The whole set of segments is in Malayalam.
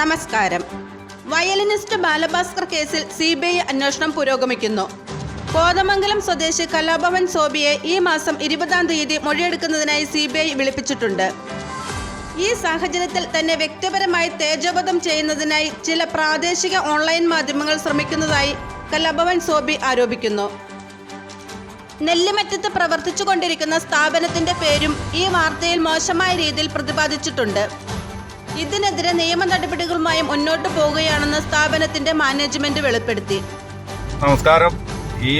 നമസ്കാരം. വയലിനിസ്റ്റ് ബാലഭാസ്കർ കേസിൽ സി ബി ഐ അന്വേഷണം പുരോഗമിക്കുന്നു. കോതമംഗലം സ്വദേശി കലാഭവൻ സോബിയെ ഈ മാസം ഇരുപതാം തീയതി മൊഴിയെടുക്കുന്നതിനായി സി ബി ഐ വിളിപ്പിച്ചിട്ടുണ്ട്. ഈ സാഹചര്യത്തിൽ തന്നെ വ്യക്തിപരമായി തേജോവധം ചെയ്യുന്നതിനായി ചില പ്രാദേശിക ഓൺലൈൻ മാധ്യമങ്ങൾ ശ്രമിക്കുന്നതായി കലാഭവൻ സോബി ആരോപിക്കുന്നു. നെല്ലിമറ്റത്ത് പ്രവർത്തിച്ചുകൊണ്ടിരിക്കുന്ന സ്ഥാപനത്തിന്റെ പേരും ഈ വാർത്തയിൽ മോശമായ രീതിയിൽ പ്രതിപാദിച്ചിട്ടുണ്ട്. ഇതിനെതിരെ നിയമ നടപടികളുമായി മുന്നോട്ട് പോവുകയാണെന്ന് സ്ഥാപനത്തിന്റെ മാനേജ്മെന്റ് വെളിപ്പെടുത്തി. നമസ്കാരം. ഈ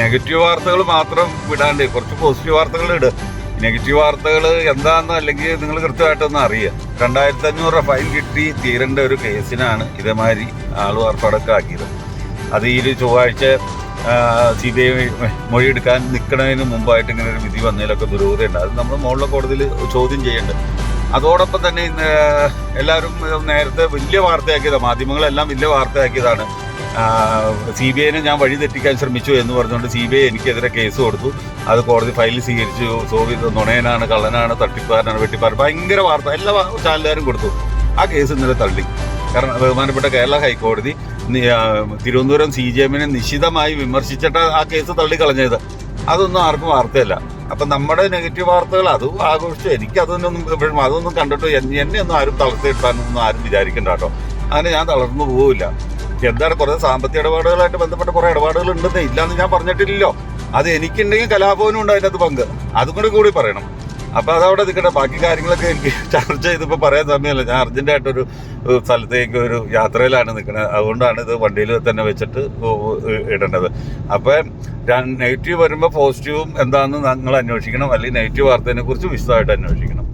നെഗറ്റീവ് വാർത്തകൾ മാത്രം വിടാണ്ട് കുറച്ച് പോസിറ്റീവ് വാർത്തകൾ ഇട്. നെഗറ്റീവ് വാർത്തകൾ എന്താണെന്ന് അല്ലെങ്കിൽ നിങ്ങൾ കൃത്യമായിട്ടൊന്നും അറിയുക. രണ്ടായിരത്തി അഞ്ഞൂറ് രൂപ ഫൈൻ കിട്ടി തീരേണ്ട ഒരു കേസിനാണ് ഇതേമാതിരി ആൾ വാർത്തടക്കം ആക്കിയത് അത് ഈ ചൊവ്വാഴ്ച സി ബി ഐ മൊഴിയെടുക്കാൻ നിൽക്കുന്നതിന് മുമ്പായിട്ട് ഇങ്ങനെ ഒരു വിധി വന്നതിലൊക്കെ ദുരൂഹതയുണ്ട്. അത് നമ്മൾ മുകളിലെ കോടതിയിൽ ചോദ്യം ചെയ്യേണ്ടത് അതോടൊപ്പം തന്നെ ഇന്ന് എല്ലാവരും നേരത്തെ വലിയ വാർത്തയാക്കിയതാണ് മാധ്യമങ്ങളെല്ലാം വലിയ വാർത്തയാക്കിയതാണ്. സി ബി ഐനെ ഞാൻ വഴി തെറ്റിക്കാൻ ശ്രമിച്ചു എന്ന് പറഞ്ഞുകൊണ്ട് സി ബി ഐ എനിക്കെതിരെ കേസ് കൊടുത്തു. അത് കോടതി ഫയലിൽ സ്വീകരിച്ചു. സോവി നുണയനാണ് കള്ളനാണ് തട്ടിപ്പാരനാണ് വെട്ടിപ്പാരൻ ഭയങ്കര വാർത്ത. എല്ലാ ചാനലുകാരും കൊടുത്തു. ആ കേസ് ഇന്നലെ തള്ളി. കാരണം ബഹുമാനപ്പെട്ട കേരള ഹൈക്കോടതി തിരുവനന്തപുരം സി ജി എമ്മിനെ നിശിതമായി വിമർശിച്ചിട്ട് ആ കേസ് തള്ളിക്കളഞ്ഞത്. അതൊന്നും ആർക്കും വാർത്തയല്ല. അപ്പം നമ്മുടെ നെഗറ്റീവ് വാർത്തകൾ അതും ആഘോഷിച്ചു. എനിക്ക് അതൊന്നും അതൊന്നും കണ്ടിട്ട് എന്നെ എന്നെ ഒന്നും ആരും തളർത്തിയിട്ടാനൊന്നും ആരും വിചാരിക്കണ്ട കേട്ടോ. അങ്ങനെ ഞാൻ തളർന്നു പോവില്ല. എന്താണ് കുറേ സാമ്പത്തിക ഇടപാടുകളായിട്ട് ബന്ധപ്പെട്ട കുറേ ഇടപാടുകൾ ഉണ്ടെന്ന് ഇല്ലാന്ന് ഞാൻ പറഞ്ഞിട്ടില്ലല്ലോ. അത് എനിക്കുണ്ടെങ്കിൽ കലാഭവനും ഉണ്ട് അതിനകത്ത് പങ്ക്. അതും കൂടി കൂടി പറയണം. അപ്പൊ അതവിടെ നിൽക്കട്ടെ. ബാക്കി കാര്യങ്ങളൊക്കെ എനിക്ക് ചർച്ച ചെയ്തപ്പോൾ പറയാൻ സമയമല്ല. ഞാൻ അർജന്റായിട്ടൊരു ഒരു സ്ഥലത്തേക്ക് ഒരു യാത്രയിലാണ് നിൽക്കുന്നത് അതുകൊണ്ടാണ് ഇത് വണ്ടിയിൽ തന്നെ വെച്ചിട്ട് ഇടേണ്ടത്. അപ്പം നെഗറ്റീവ് വരുമ്പോൾ പോസിറ്റീവും എന്താണെന്ന് നിങ്ങൾ അന്വേഷിക്കണം. അല്ലെങ്കിൽ നെഗറ്റീവ് വാർത്തയെ കുറിച്ച് വിശദമായിട്ട് അന്വേഷിക്കണം.